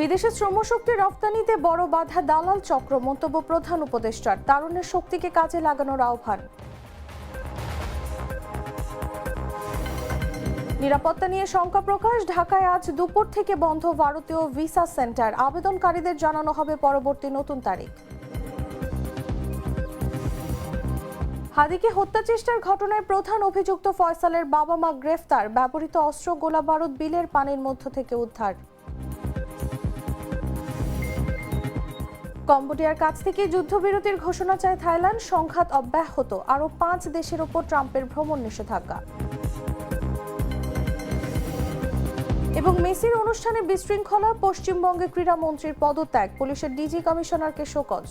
বিদেশে শ্রমশক্তি রফতানিতে বড় বাধা দালাল চক্র, মন্তব্য প্রধান উপদেষ্টার। তারুণ্যের শক্তিকে কাজে লাগানোর আহ্বান। নিরাপত্তা নিয়ে শঙ্কা প্রকাশ, ঢাকায় আজ দুপুর থেকে বন্ধ ভারতীয় ভিসা সেন্টার। আবেদনকারীদের জানানো হবে পরবর্তী নতুন তারিখ। হাদিকে হত্যা চেষ্টার ঘটনায় প্রধান অভিযুক্ত ফয়সালের বাবা মা গ্রেফতার। ব্যবহৃত অস্ত্র, গোলাবারুদ, বিলের পানির মধ্য থেকে উদ্ধার। কম্বোডিয়ার কাছ থেকে যুদ্ধবিরতির ঘোষণা চায় থাইল্যান্ড। সংঘাত অব্যাহত। আরও পাঁচ দেশের ওপর ট্রাম্পের ভ্রমণ নিষেধাজ্ঞা। এবং মেসির অনুষ্ঠানে বিশৃঙ্খলা, পশ্চিমবঙ্গে ক্রীড়ামন্ত্রীর পদত্যাগ, পুলিশের ডিজি কমিশনারকে শোকজ।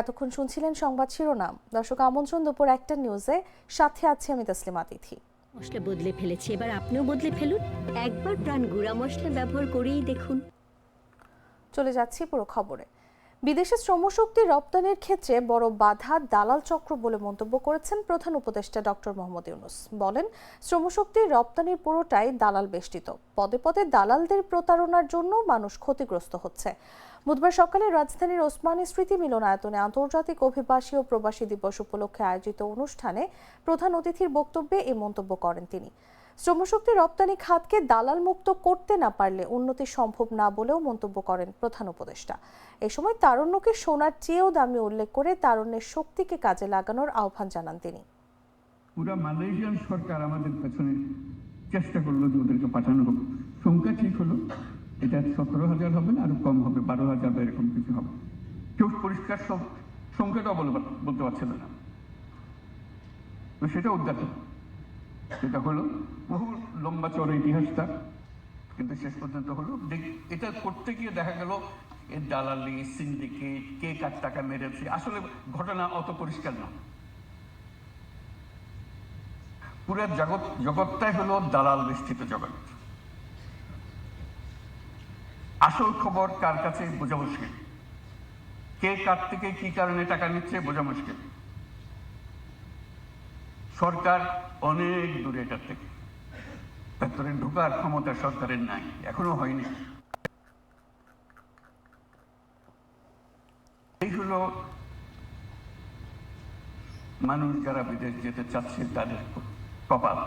এতক্ষণ শুনছিলেন সংবাদ শিরোনাম। দর্শক, আমন্ত্রণ দুপুর একটা নিউজে। সাথে আছি আমি তসলিমা তিথি। মশলা বদলে ফেলেছি, এবার আপনিও বদলে ফেলুন। একবার প্রাণ গুঁড়া মশলা ব্যবহার করেই দেখুন। চলে যাচ্ছি পুরো খবরে। বিদেশে শ্রমশক্তি রপ্তানির ক্ষেত্রে বড় বাধা দালাল চক্র বলে মন্তব্য করেছেন প্রধান উপদেষ্টা ডক্টর মোহাম্মদ ইউনুস। বলেন, শ্রমশক্তি রপ্তানির পুরোটাই দালাল বেষ্টিত। পদে পদে দালালদের প্রতারণার জন্য মানুষ ক্ষতিগ্রস্ত হচ্ছে। বুধবার সকালে রাজধানীর ওসমানী স্মৃতি মিলনায়তনে আন্তর্জাতিক অভিবাসী ও প্রবাসী দিবস উপলক্ষে আয়োজিত অনুষ্ঠানে প্রধান অতিথির বক্তব্যে এই মন্তব্য করেন তিনি। শ্রমশক্তি রপ্তানি খাতকে দালাল মুক্ত করতে না পারলে উন্নতি সম্ভব না বলেও মন্তব্য করেন প্রধান উপদেষ্টা। এ সময় তারুণ্যকে সোনার চেয়েও দামি উল্লেখ করে তারুণ্যের শক্তিকে কাজে লাগানোর আহ্বান জানান তিনি। পুরা মালয়েশিয়ান সরকার আমাদের পেছনে চেষ্টা করল যে ওদেরকে পাঠানো হোক। সংখ্যা ঠিক হলো। এটা সতেরো হাজার হবে না, আরও কম হবে, বারো হাজার বা এরকম কিছু হবে। কেউ পরিষ্কার সংখ্যাটাও বলতে পারছিল না। তো সেটা উদ্যাপন সেটা হলো বহু লম্বা চড়া ইতিহাসটা, কিন্তু শেষ পর্যন্ত হলো। এটা করতে গিয়ে দেখা গেল এর দালালি সিন্ডিকেট কে কার টাকা মেরেছে, আসলে ঘটনা অত পরিষ্কার না। পুরো জগৎ, জগৎটাই হলো দালাল বেষ্টিত জগৎ। আসল খবর কার কাছে বোঝা মুশকিল? কে কার থেকে কি কারণে টাকা নিচ্ছে বোঝা মুশকিল। সরকার অনেক দূরে এটার থেকে। ভেতরে ঢোকার ক্ষমতা সরকারের নাই, এখনও হয়নি। এই হলো মানুষ যারা বিদেশ যেতে চাচ্ছে তাদের কপাল।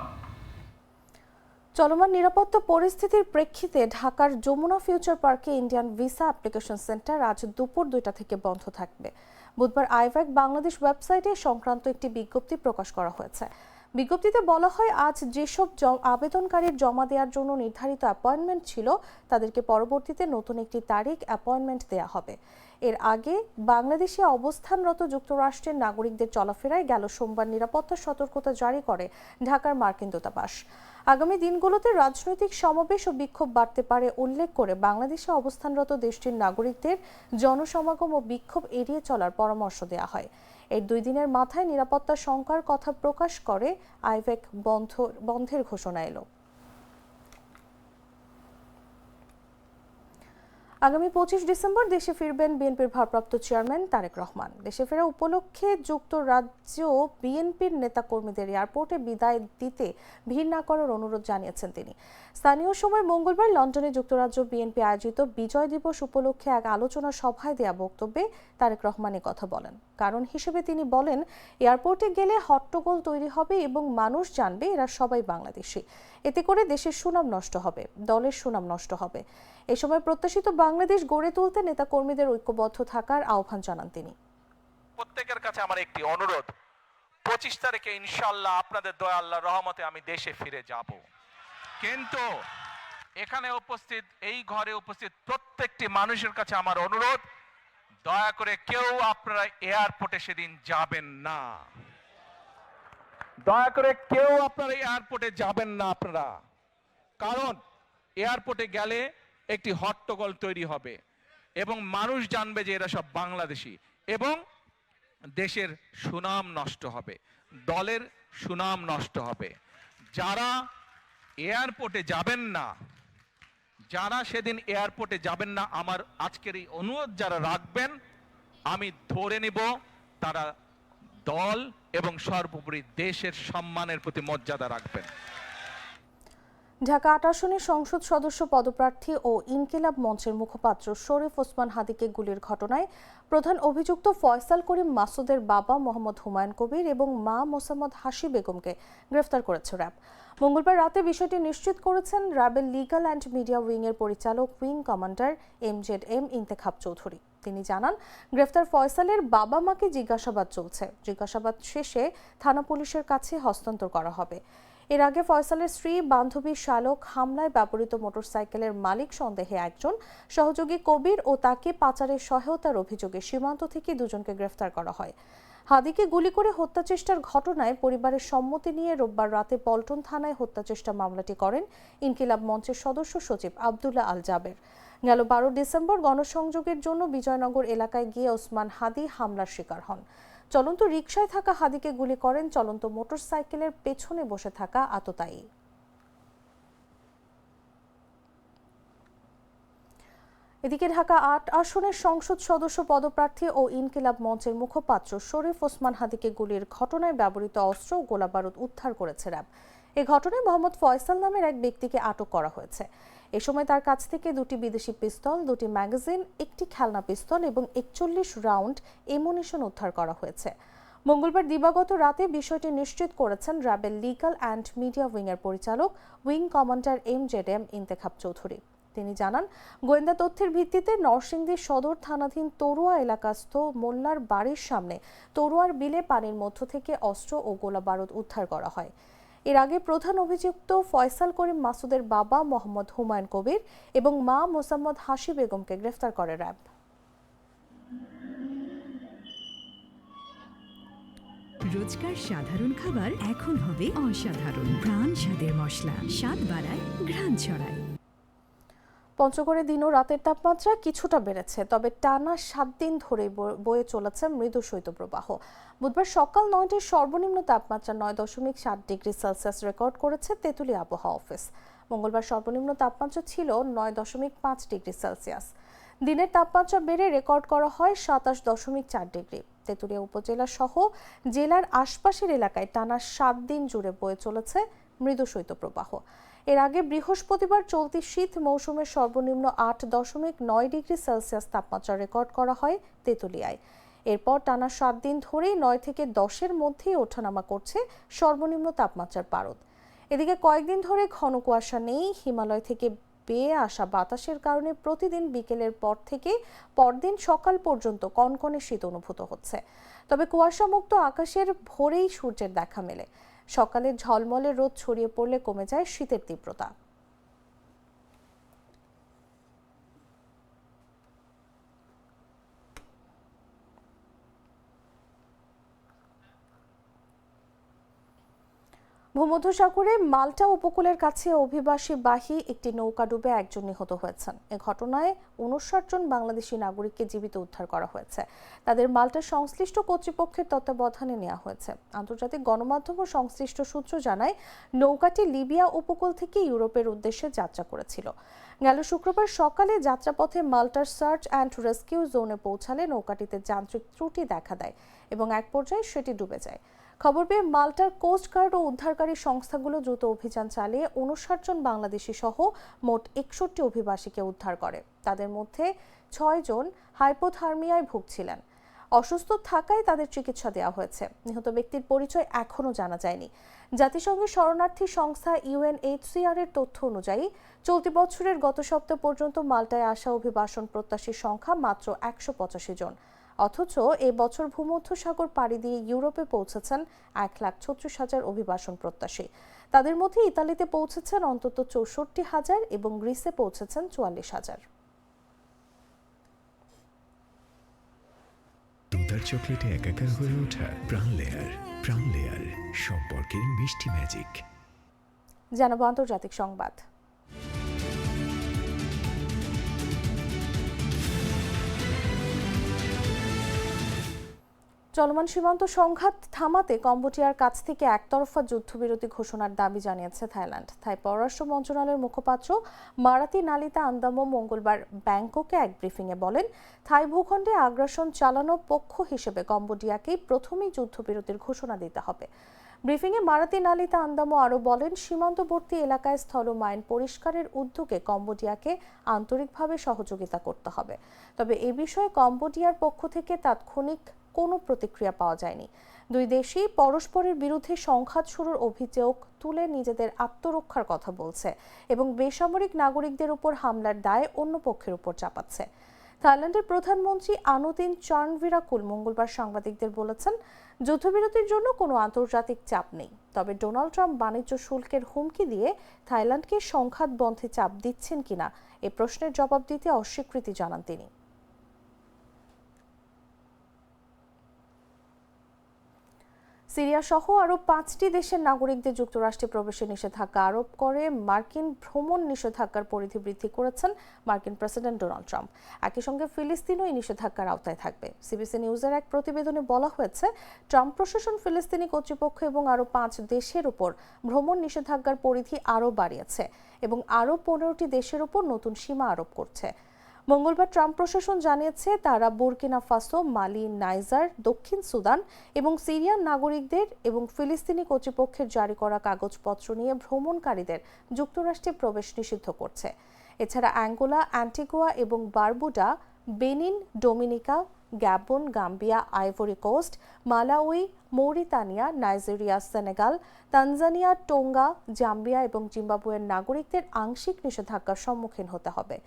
চলমান নিরাপত্তা পরিস্থিতির প্রেক্ষিতে ঢাকার যমুনা ফিউচার পার্কে ইন্ডিয়ান ভিসা অ্যাপ্লিকেশন সেন্টার আজ দুপুর দুইটা থেকে বন্ধ থাকবে। বুধবার আইভ্যাক বাংলাদেশ ওয়েবসাইটে সংক্রান্ত একটি বিজ্ঞপ্তি প্রকাশ করা হয়েছে। বিজ্ঞপ্তিতে বলা হয়, আজ যেসব আবেদনকারীর জমা দেওয়ার জন্য নির্ধারিত অ্যাপয়েন্টমেন্ট ছিল, তাদেরকে পরবর্তীতে নতুন একটি তারিখ অ্যাপয়েন্টমেন্ট দেওয়া হবে। এর আগে বাংলাদেশে অবস্থানরত যুক্তরাষ্ট্রের নাগরিকদের চলাফেরায় গেল সোমবার নিরাপত্তা সতর্কতা জারি করে ঢাকার মার্কিন দূতাবাস। আগামী দিনগুলোতে রাজনৈতিক সমাবেশ ও বিক্ষোভ বাড়তে পারে উল্লেখ করে বাংলাদেশে অবস্থানরত দেশটির নাগরিকদের জনসমাগম ও বিক্ষোভ এড়িয়ে চলার পরামর্শ দেওয়া হয়। এর দুই দিনের মাথায় নিরাপত্তা শঙ্কার কথা প্রকাশ করে আইভেক বন্ধ, বন্ধের ঘোষণা এলো। আগামী পঁচিশ ডিসেম্বর দেশে ফিরবেন বিএনপির ভারপ্রাপ্ত চেয়ারম্যান তারেক রহমান। দেশে ফেরা উপলক্ষে যুক্তরাজ্য বিএনপির নেতাকর্মীদের এয়ারপোর্টে বিদায় দিতে ভিড় না করার অনুরোধ জানিয়েছেন তিনি। স্থানীয় সময় মঙ্গলবার লন্ডনে যুক্তরাজ্য বিএনপি আয়োজিত বিজয় দিবস উপলক্ষে এক আলোচনা সভায় দেয়া বক্তব্যে তারেক রহমান কথা বলেন। কারণ হিসেবে তিনি বলেন, এয়ারপোর্টে গেলে হট্টগোল তৈরি হবে এবং মানুষ জানবে এরা সবাই বাংলাদেশি। এতে করে দেশের সুনাম নষ্ট হবে, দলের সুনাম নষ্ট হবে। এ সময় প্রত্যাশিত বাংলাদেশ গড়ে তুলতে নেতাকর্মীদের ঐক্যবদ্ধ থাকার আহ্বান জানান তিনি। প্রত্যেকের কাছে আমার একটি অনুরোধ, পঁচিশ তারিখে ইনশাল্লাহ আপনাদের দয়া আল্লাহ রহমতে আমি দেশে ফিরে যাব। কিন্তু এখানে উপস্থিত, এই ঘরে উপস্থিত প্রত্যেকটি মানুষের কাছে আমার অনুরোধ দয়া করে কেউ আপনারা এয়ারপোর্টে সেদিন যাবেন না। দয়া করে কেউ আপনারা এয়ারপোর্টে যাবেন না আপনারা। কারণ এয়ারপোর্টে গেলে একটি হট্টগোল তৈরি হবে এবং মানুষ জানবে যে এরা সব বাংলাদেশি এবং দেশের সুনাম নষ্ট হবে, দলের সুনাম নষ্ট হবে। যারা এয়ারপোর্টে যাবেন না যারা সেদিন এয়ারপোর্টে যাবেন না, আমার আজকের এই অনুরোধ যারা রাখবেন, আমি ধরে নিব তারা দল এবং সর্বোপরি দেশের সম্মানের প্রতি মর্যাদা রাখবেন। ঢাকা আট আসনের সংসদ সদস্য পদপ্রার্থী ও ইনকিলাব মঞ্চের মুখপাত্র শরীফ ওসমান হাদিকে গুলির ঘটনায় প্রধান অভিযুক্ত ফয়সাল করিম মাসুদের বাবা মোহাম্মদ হুমায়ুন কবির এবং মা মোসাম্মদ হাসি বেগমকে গ্রেফতার করেছে র্যাব। মঙ্গলবার রাতে বিষয়টি নিশ্চিত করেছেন র্যাবের লিগাল অ্যান্ড মিডিয়া উইংয়ের পরিচালক wing commander M Z M Intekhab Chowdhury. তিনি জানান, গ্রেফতার ফয়সালের বাবা মাকে জিজ্ঞাসাবাদ চলছে। জিজ্ঞাসাবাদ শেষে থানা পুলিশের কাছে হস্তান্তর করা হবে। এর আগে ফয়সালের স্ত্রী, বান্ধবী শালক হামলায় ব্যবহৃত মোটরসাইকেলের মালিক সন্দেহে একজন। সহযোগী কবির ও তাকে পাচারের সহায়তার অভিযোগে সীমান্ত থেকে দুজনকে গ্রেফতার করা হয়। হাদিকে গুলি করে হত্যা চেষ্টার ঘটনায় পরিবারের সম্মতি নিয়ে রোববার রাতে পল্টন থানায় হত্যা চেষ্টা মামলাটি করেন ইনকিলাব মঞ্চের সদস্য সচিব আবদুল্লাহ আল জাবের। গেল বারো ডিসেম্বর গণসংযোগের জন্য বিজয়নগর এলাকায় গিয়ে ওসমান হাদি হামলার শিকার হন। চলন্ত রিকশায় থাকা হাদিকে গুলি করেন চলন্ত মোটরসাইকেলের পেছনে বসে থাকা আততায়ী। এদিকে ঢাকা আট আসনের সংসদ সদস্য পদপ্রার্থী ও ইনকিলাব মঞ্চের মুখপাত্র শরীফ ওসমান হাদিকে গুলির ঘটনায় ব্যবহৃত অস্ত্র ও গোলাবারুদ উদ্ধার করেছে র্যাব। এ ঘটনায় মোহাম্মদ ফয়সাল নামের এক ব্যক্তিকে আটক করা হয়েছে। এ সময় তার কাছ থেকে দুটি বিদেশি পিস্তল, দুটি ম্যাগাজিন, একটি খেলনা পিস্তল এবং একচল্লিশ রাউন্ড এমুনিশন উদ্ধার করা হয়েছে। মঙ্গলবার দিবাগত রাতে বিষয়টি নিশ্চিত করেছেন র্যাবের লিগাল অ্যান্ড মিডিয়া উইংয়ের পরিচালক wing commander M Z M Intekhab Chowdhury. তিনি জানান, গোয়েন্দা তথ্যের ভিত্তিতে নরসিংদী সদর থানাধীন তরুয়া এলাকাস্থ মোল্লার বাড়ির সামনে তরুয়ার বিলে পানির মধ্য থেকে অস্ত্র ও গোলাবারুদ উদ্ধার করা হয়। এর আগে প্রধান অভিযুক্ত ফয়সাল করিম মাসুদের বাবা মোহাম্মদ হুমায়ুন কবির এবং মা মোসাম্মদ হাসি বেগমকে গ্রেফতার করে র্যাব। রোজকার সাধারণ খাবার এখন হবে অসাধারণ। প্রাণ স্বাদের মশলা, স্বাদ বাড়ায়, ঘ্রাণ ছড়ায়। পঞ্চগড়ে দিন ও রাতের তাপমাত্রা কিছুটা বেড়েছে, তবে টানা সাত দিন ধরে বয়ে চলেছে মৃদু শৈত্যপ্রবাহ। বুধবার সকাল নয়টায় সর্বনিম্ন তাপমাত্রা নয় দশমিক সাত ডিগ্রি সেলসিয়াস রেকর্ড করেছে তেঁতুলিয়া আবহাওয়া অফিস। মঙ্গলবার সর্বনিম্ন তাপমাত্রা ছিল নয় দশমিক পাঁচ ডিগ্রি সেলসিয়াস। দিনের তাপমাত্রা বেড়ে রেকর্ড করা হয় সাতাশ দশমিক চার ডিগ্রি। তেঁতুলিয়া উপজেলা সহ জেলার আশপাশের এলাকায় টানা সাত দিন জুড়ে বয়ে চলেছে মৃদু শৈত্যপ্রবাহ। এর আগে বৃহস্পতিবার চলতি শীত মৌসুমের সর্বনিম্ন আট দশমিক নয় ডিগ্রি সেলসিয়াস তাপমাত্রা রেকর্ড করা হয় তেঁতুলিয়ায়। এরপর টানা সাত দিন ধরেই নয় থেকে দশের মধ্যেই ওঠানামা করছে সর্বনিম্ন তাপমাত্রার পারদ। এদিকে কয়েকদিন ধরে ঘন কুয়াশা নেই, হিমালয় থেকে বেয়ে আসা বাতাসের কারণে প্রতিদিন বিকেলের পর থেকে পরদিন সকাল পর্যন্ত কনকনে শীত অনুভূত হচ্ছে। তবে কুয়াশামুক্ত আকাশের ভোরেই সূর্যের দেখা মেলে। সকালে ঝলমলে রোদ ছড়িয়ে পড়লে কমে যায় শীতের তীব্রতা। ভূমধ্যসাগরে মাল্টা উপকূলের কাছে অভিবাসী বাহী একটি নৌকা ডুবে একজন নিহত হয়েছেন। এ ঘটনায় উনষাট জন বাংলাদেশি নাগরিককে জীবিত উদ্ধার করা হয়েছে। তাদের মাল্টার সংশ্লিষ্ট কর্তৃপক্ষের তত্ত্বাবধানে নেওয়া হয়েছে। আন্তর্জাতিক গণমাধ্যম ও সংশ্লিষ্ট সূত্র জানায়, নৌকাটি লিবিয়া উপকূল থেকে ইউরোপের উদ্দেশ্যে যাত্রা করেছিল। গেল শুক্রবার সকালে যাত্রাপথে মাল্টার সার্চ অ্যান্ড রেস্কিউ জোনে পৌঁছালে নৌকাটিতে যান্ত্রিক ত্রুটি দেখা দেয় এবং এক পর্যায়ে সেটি ডুবে যায়। খবর পেয়ে মাল্টার কোস্ট গার্ড ও উদ্ধারকারী সংস্থাগুলো দ্রুত অভিযান চালিয়ে উনষাট জন বাংলাদেশি সহ মোট একষট্টি অভিবাসীকে উদ্ধার করে। তাদের মধ্যে ছয় জন হাইপোথার্মিয়ায় ভুগছিলেন। অসুস্থ থাকায় তাদের চিকিৎসা দেওয়া হয়েছে। নিহত ব্যক্তির পরিচয় এখনও জানা যায়নি। জাতিসংঘের শরণার্থী সংস্থা ইউএনএইচসিআর এর তথ্য অনুযায়ী, চলতি বছরের গত সপ্তাহ পর্যন্ত মাল্টায় আসা অভিবাসন প্রত্যাশীর সংখ্যা মাত্র একশো পঁচাশি জন। অথচ এ বছর ভূমধ্যসাগর পাড়ি দিয়ে ইউরোপে পৌঁছেছেন এক লাখ ছত্রিশ হাজার অভিবাসন প্রত্যাশী। তাদের মধ্যে ইতালিতে পৌঁছেছেন অন্তত চৌষট্টি হাজার এবং গ্রিসে পৌঁছেছেন চুয়াল্লিশ হাজার। দুধার চকলেটে একাকার হয়ে ওঠা প্রাণ লেয়ার প্রাণ লেয়ার সম্পর্কের মিষ্টি ম্যাজিক জানাব আন্তর্জাতিক সংবাদ। চলমান সীমান্ত সংঘাত থামাতে কম্বোডিয়ার কাছ থেকে একতরফা যুদ্ধবিরতি ঘোষণার দাবি জানিয়েছে থাইল্যান্ড। থাই পররাষ্ট্র মন্ত্রণালয়ের মুখপাত্র মারাতি নালিতা আন্দামো মঙ্গলবার ব্যাংককে এক ব্রিফিংয়ে বলেন, থাই ভূখণ্ডে আগ্রাসন চালানো পক্ষ হিসেবে কম্বোডিয়াকেই প্রথমেই যুদ্ধবিরতির ঘোষণা দিতে হবে। ব্রিফিংয়ে মারাতি নালিতা আন্দামো আরও বলেন, সীমান্তবর্তী এলাকায় স্থল মাইন পরিষ্কারের উদ্যোগে কম্বোডিয়াকে আন্তরিকভাবে সহযোগিতা করতে হবে। তবে এ বিষয়ে কম্বোডিয়ার পক্ষ থেকে তাৎক্ষণিক কোনো প্রতিক্রিয়া পাওয়া যায়নি। দুই দেশই পরস্পরের বিরুদ্ধে সংঘাত শুরুর অভিযোগ তুলে নিজেদের আত্মরক্ষার কথা বলছে এবং বেসামরিক নাগরিকদের উপর হামলার দায় অন্য পক্ষের উপর চাপাচ্ছে। থাইল্যান্ডের প্রধানমন্ত্রী আনুদিন চার্নভিরাকুল মঙ্গলবার সাংবাদিকদের বলেছেন, যুদ্ধবিরতির জন্য কোনো আন্তর্জাতিক চাপ নেই। তবে ডোনাল্ড ট্রাম্প বাণিজ্য শুল্কের হুমকি দিয়ে থাইল্যান্ডকে সংঘাত বন্ধে চাপ দিচ্ছেন কিনা, এ প্রশ্নের জবাব দিতে অস্বীকৃতি জানান তিনি। সিরিয়া সহ আরও পাঁচটি দেশের নাগরিকদের যুক্তরাষ্ট্রে প্রবেশে নিষেধাজ্ঞা আরোপ করে। মার্কিন ভ্রমণ নিষেধাজ্ঞার পরিধি বৃদ্ধি করেছেন মার্কিন প্রেসিডেন্ট ডোনাল্ড ট্রাম্প। একই সঙ্গে ফিলিস্তিনও এই নিষেধাজ্ঞার আওতায় থাকবে। সিবিসি নিউজের এক প্রতিবেদনে বলা হয়েছে, ট্রাম্প প্রশাসন ফিলিস্তিনি কর্তৃপক্ষ এবং আরও পাঁচ দেশের উপর ভ্রমণ নিষেধাজ্ঞার পরিধি আরও বাড়িয়েছে এবং আরও পনেরোটি দেশের উপর নতুন সীমা আরোপ করছে। মঙ্গলবার ট্রাম্প প্রশাসন জানিয়েছে, তারা বুরকিনা ফাসো, মালি নাইজার, দক্ষিণ সুদান এবং সিরিয়ান নাগরিকদের এবং ফিলিস্তিনি কর্তৃপক্ষের জারি করা কাগজপত্র নিয়ে ভ্রমণকারীদের যুক্তরাষ্ট্রে প্রবেশ নিষিদ্ধ করছে। এছাড়া অ্যাঙ্গোলা, অ্যান্টিগুয়া এবং Barbuda, Benin, Dominica Gabon Gambia, Ivory Coast, Malawi, Mauritania, Nigeria, Senegal, Tanzania, Tonga, Zambia এবং জিম্বাবুয়ের নাগরিকদের আংশিক নিষেধাজ্ঞার সম্মুখীন হতে হবে।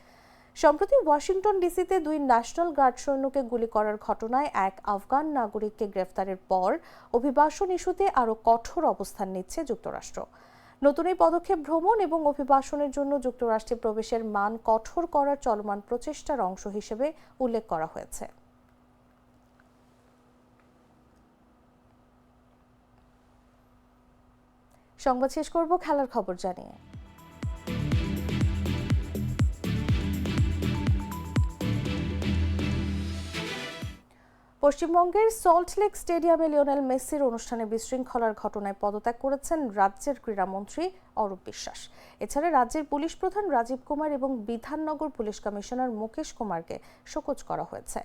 সম্প্রতি ওয়াশিংটন ডিসিতে দুই ন্যাশনাল গার্ড সৈন্যকে গুলি করার ঘটনায় এক আফগান নাগরিককে গ্রেফতারের পর অভিবাসন ইস্যুতে আরও কঠোর অবস্থান নিচ্ছে যুক্তরাষ্ট্র। নতুন এই পদক্ষেপ ভ্রমণ এবং অভিবাসনের জন্য যুক্তরাষ্ট্রে প্রবেশের মান কঠোর করার চলমান প্রচেষ্টার অংশ হিসেবে উল্লেখ করা হয়েছে। সংবাদ শেষ করব, খেলার খবর জানিয়ে। পশ্চিমবঙ্গের সল্টলেক স্টেডিয়ামে লিওনেল মেসির অনুষ্ঠানে বিশৃঙ্খলার ঘটনায় পদত্যাগ করেছেন রাজ্যের ক্রীড়ামন্ত্রী অরূপ বিশ্বাস। এছাড়া রাজ্যের পুলিশ প্রধান রাজীব কুমার এবং বিধাননগর পুলিশ কমিশনার মুকেশ কুমারকে শোকজ করা হয়েছে।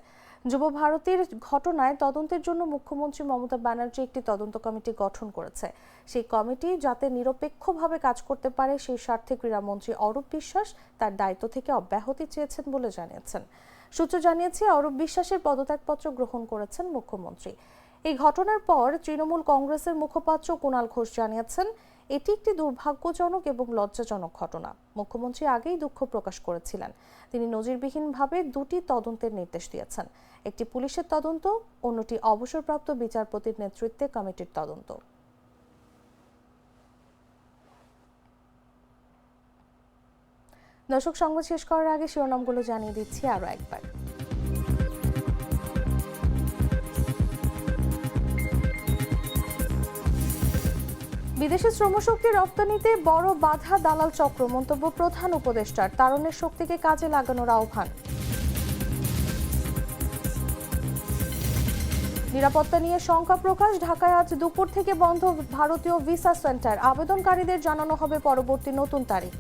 যুব ভারতীর ঘটনায় তদন্তের জন্য মুখ্যমন্ত্রী মমতা ব্যানার্জি একটি তদন্ত কমিটি গঠন করেছে। সেই কমিটি যাতে নিরপেক্ষভাবে কাজ করতে পারে সেই স্বার্থে ক্রীড়ামন্ত্রী অরূপ বিশ্বাস তার দায়িত্ব থেকে অব্যাহতি চেয়েছেন বলে জানিয়েছেন। সূত্র জানিয়েছে, অরূপ বিশ্বাসের পদত্যাগপত্র গ্রহণ করেছেন মুখ্যমন্ত্রী। এই ঘটনার পর তৃণমূল কংগ্রেসের মুখপাত্র কুণাল ঘোষ জানিয়েছেন, এটি একটি দুর্ভাগ্যজনক এবং লজ্জাজনক ঘটনা। মুখ্যমন্ত্রী আগেই দুঃখ প্রকাশ করেছিলেন। তিনি নজিরবিহীনভাবে দুটি তদন্তের নির্দেশ দিয়েছেন। একটি পুলিশের তদন্ত, অন্যটি অবসরপ্রাপ্ত বিচারপতির নেতৃত্বে কমিটির তদন্ত। দর্শক, সংবাদ শেষ করার আগে শিরোনামগুলো জানিয়ে দিচ্ছি আরও একবার। বিদেশি শ্রমশক্তি রপ্তানিতে বড় বাধা দালাল চক্র, মন্তব্য প্রধান উপদেষ্টার তারণের শক্তিকে কাজে লাগানোর আহ্বান। নিরাপত্তা নিয়ে শঙ্কা প্রকাশ, ঢাকায় আজ দুপুর থেকে বন্ধ ভারতীয় ভিসা সেন্টার। আবেদনকারীদের জানানো হবে পরবর্তী নতুন তারিখ।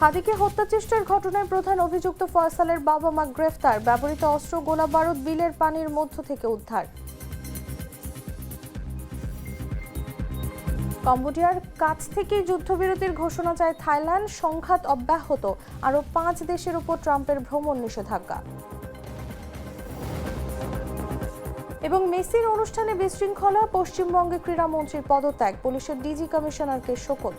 হাদিকে হত্যা চেষ্টার ঘটনায় প্রধান অভিযুক্ত ফয়সালের বাবা মা গ্রেফতার। ব্যবহৃত অস্ত্র, গোলা বারুদ, বিলের পানির মধ্য থেকে উদ্ধার। কম্বোডিয়ার কাছ থেকে যুদ্ধবিরতির ঘোষণা চায় থাইল্যান্ড। সংঘাত অব্যাহত। আরও পাঁচ দেশের উপর ট্রাম্পের ভ্রমণ নিষেধাজ্ঞা। এবং মেসির অনুষ্ঠানে বিশৃঙ্খলা, পশ্চিমবঙ্গে ক্রীড়ামন্ত্রীর পদত্যাগ। পুলিশের ডিজি কমিশনারকে শোকজ।